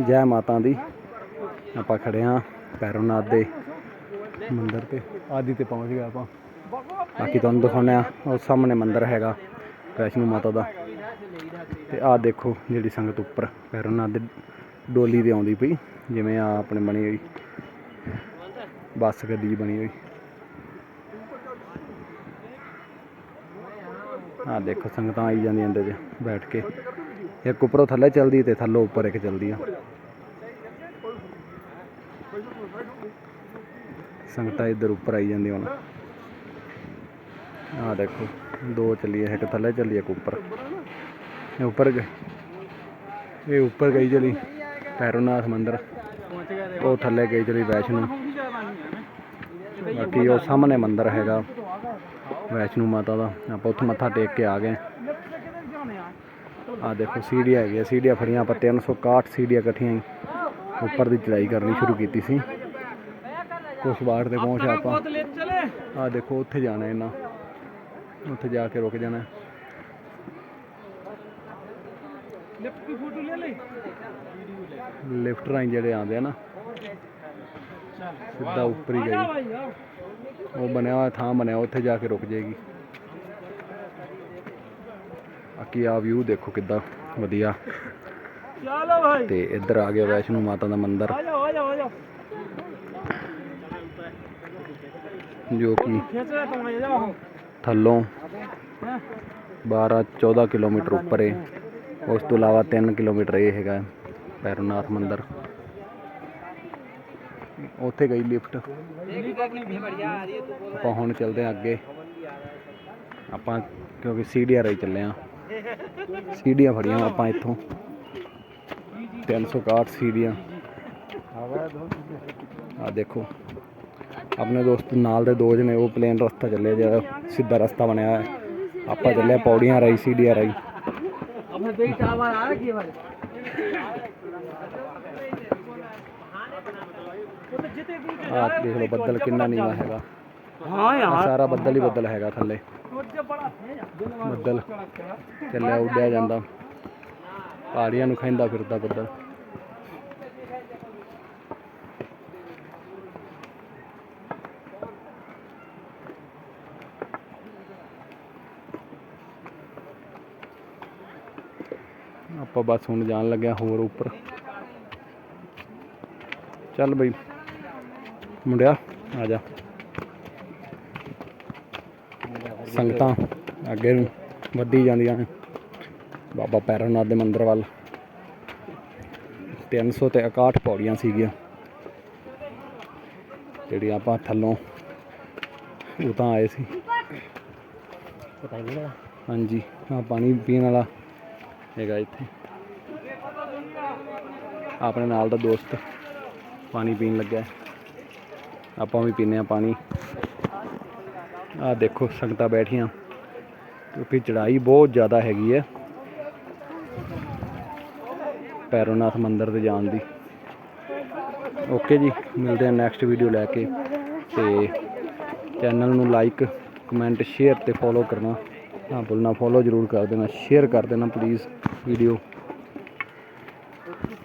ਜੈ ਮਾਤਾ ਦੀ। ਆਪਾਂ ਖੜੇ ਆ ਪੈਰੋਨਾਥ ਦੇ ਮੰਦਿਰ ਤੇ। ਆਦੀ ਤੇ ਪਹੁੰਚ ਗਏ ਆਪਾਂ। ਬਾਕੀ ਤੁਹਾਨੂੰ ਦਿਖਾਉਂਦੇ ਆ, ਉਹ ਸਾਹਮਣੇ ਮੰਦਿਰ ਹੈਗਾ, ਵੈਸ਼ਨੂ ਮਾਤਾ ਦਾ। ਤੇ ਆਹ ਦੇਖੋ ਜਿਹੜੀ ਸੰਗਤ ਉੱਪਰ ਪੈਰੋਨਾਥ ਦੇ ਡੋਲੀ ਤੇ ਆਉਂਦੀ ਪਈ, ਜਿਵੇਂ ਆ ਆਪਣੇ ਬਣੀ ਹੋਈ, ਬੱਸ ਗੱਡੀ ਬਣੀ ਹੋਈ। ਆ ਦੇਖੋ ਸੰਗਤਾਂ ਆਈ ਜਾਂਦੀਆਂ ਇਹਦੇ 'ਚ ਬੈਠ ਕੇ। ਇੱਕ ਉੱਪਰੋਂ ਥੱਲੇ ਚੱਲਦੀ ਤੇ ਥੱਲੋਂ ਉੱਪਰ ਇੱਕ ਚੱਲਦੀ ਆ। ਸੰਗਤਾਂ ਇੱਧਰ ਉੱਪਰ ਆਈ ਜਾਂਦੀਆਂ ਹੁਣ। ਆ ਦੇਖੋ, ਦੋ ਚੱਲੀ ਇੱਕ ਥੱਲੇ ਚੱਲੀ, ਇੱਕ ਉੱਪਰ। ਇਹ ਉੱਪਰ ਗਈ ਇਹ ਉੱਪਰ ਗਈ ਚਲੀ ਪੈਰੋਨਾਥ ਮੰਦਿਰ। ਉਹ ਥੱਲੇ ਗਈ ਚਲੀ ਵੈਸ਼ਨੂ। ਬਾਕੀ ਉਹ ਸਾਹਮਣੇ ਮੰਦਿਰ ਹੈਗਾ, ਵੈਸ਼ਨੂ ਮਾਤਾ ਦਾ। ਆਪਾਂ ਉੱਥੇ ਮੱਥਾ ਟੇਕ ਕੇ ਆ ਗਏ। ਆ ਦੇਖੋ ਸੀੜੀਆਂ ਹੈਗੀਆਂ ਸੀੜੀਆਂ ਫੜੀਆਂ ਆਪਾਂ 361 ਸੀੜੀਆਂ ਇਕੱਠੀਆਂ ਹੀ ਉੱਪਰ ਦੀ ਚੜਾਈ ਕਰਨੀ ਸ਼ੁਰੂ ਕੀਤੀ ਸੀ। ਕੁਛ ਬਾੜ ਤੇ ਪਹੁੰਚ ਆਪਾਂ। ਆ ਦੇਖੋ ਉੱਥੇ ਜਾਣਾ ਇਹਨਾਂ। ਉੱਥੇ ਜਾ ਕੇ ਰੁਕ ਜਾਣਾ। ਲਿਫਟ ਰਾਹੀਂ ਜਿਹੜੇ ਆਉਂਦੇ ਆ ਨਾ ਸਿੱਧਾ ਉੱਪਰ ਹੀ ਗਈ। ਉਹ ਬਣਿਆ ਹੋਇਆ ਥਾਂ ਬਣਿਆ ਉੱਥੇ ਜਾ ਕੇ ਰੁਕ ਜਾਏਗੀ। ਬਾਕੀ ਆ ਵਿਊ ਦੇਖੋ ਕਿੱਦਾਂ ਵਧੀਆ। ਚਲੋ ਭਾਈ। ਤੇ ਇੱਧਰ ਆ ਗਿਆ ਵੈਸ਼ਨੂ ਮਾਤਾ ਦਾ ਮੰਦਿਰ। ਆ ਜਾਓ ਆ ਜਾਓ ਆ ਜਾਓ। ਜੋ ਕਿ ਆ ਥੱਲੋਂ ਹੈਂ। 12 14 ਕਿਲੋਮੀਟਰ ਉੱਪਰ ਹੈ ਉਸ ਤੋਂ ਇਲਾਵਾ 3 ਕਿਲੋਮੀਟਰ ਇਹ ਹੈਗਾ ਪੈਰੋਨਾਥ ਮੰਦਿਰ। ਉੱਥੇ ਗਈ ਲਿਫਟ। ਆਪਾਂ ਹੁਣ ਚੱਲਦੇ ਹਾਂ ਅੱਗੇ। ਆਪਾਂ ਕਿਉਂਕਿ ਸੀੜੀਆਂ ਰਾਹੀਂ ਚੱਲੇ ਆ ਸੀੜੀਆਂ ਫੜੀਆਂ ਆਪਾਂ ਇੱਥੋਂ 361 ਸੀੜੀਆਂ ਆ ਦੇਖੋ ਆਪਣੇ ਦੋਸਤ ਨਾਲ ਦੇ ਦੋ ਜਣੇ ਉਹ ਪਲੇਨ ਰਸਤਾ ਚੱਲੇ ਜਿਹੜਾ ਸਿੱਧਾ ਰਸਤਾ ਬਣਿਆ ਹੈ ਆਪਾਂ ਚੱਲੇ ਪੌੜੀਆਂ ਰਾਹੀਂ ਸੀੜੀਆਂ ਰਾਹੀਂ ਆਪਣੇ ਦੇਖ ਚਾਵਾ ਆ ਕੀ ਵਾਰ ਆ ਦੇਖ ਲਓ ਬੱਦਲ ਕਿੰਨਾ ਨੀਵਾ ਹੈਗਾ ਹਾਂ ਆਹ ਸਾਰਾ ਬੱਦਲ ਹੀ ਬੱਦਲ ਹੈਗਾ ਥੱਲੇ। ਬੱਦਲ। ਚੱਲਿਆ ਉੱਡਿਆ ਜਾਂਦਾ। ਪਹਾੜੀਆਂ ਨੂੰ ਖੈਂਦਾ ਫਿਰਦਾ ਬੱਦਲ। ਆਪਾਂ ਬਸ ਹੁਣ ਜਾਣ ਲੱਗਿਆ ਹੋਰ ਉੱਪਰ। ਚੱਲ ਬਈ। ਮੁੰਡਿਆ ਆ ਜਾ। ਸੰਗਤਾਂ ਅੱਗੇ ਨੂੰ ਵੱਧੀ ਜਾਂਦੀਆਂ ਨੇ। ਬਾਬਾ ਪੈਰੋਨਾਥ ਦੇ ਮੰਦਿਰ ਵੱਲ 300 ਤੇ 61 ਪੌੜੀਆਂ ਸੀਗੀਆਂ। ਜਿਹੜੀ ਆਪਾਂ ਥੱਲੋਂ ਉਹ ਤਾਂ ਆਏ ਸੀ। ਹਾਂਜੀ ਆ ਪਾਣੀ ਪੀਣ ਵਾਲਾ ਹੈਗਾ ਇੱਥੇ। ਆਪਣੇ ਨਾਲ ਦਾ ਦੋਸਤ ਪਾਣੀ ਪੀਣ ਲੱਗਾ ਆਪਾਂ ਵੀ ਪੀਨੇ ਆ ਪਾਣੀ। ਆ ਦੇਖੋ ਸੰਗਤਾਂ ਬੈਠੀਆਂ। ਕਿਉਂਕਿ ਚੜਾਈ ਬਹੁਤ ਜ਼ਿਆਦਾ ਹੈਗੀ ਹੈ। ਪੈਰੋਨਾਥ ਮੰਦਿਰ ਤੇ ਜਾਣ ਦੀ। ਓਕੇ ਜੀ, ਮਿਲਦੇ ਹਾਂ ਨੈਕਸਟ ਵੀਡੀਓ ਲੈ ਕੇ। ਤੇ ਚੈਨਲ ਨੂੰ ਲਾਈਕ ਕਮੈਂਟ ਸ਼ੇਅਰ ਤੇ ਫੋਲੋ ਕਰਨਾ। ਨਾ ਭੁੱਲਣਾ ਫੋਲੋ ਜ਼ਰੂਰ ਕਰ ਦੇਣਾ। ਸ਼ੇਅਰ ਕਰ ਦੇਣਾ ਪਲੀਜ਼ ਵੀਡੀਓ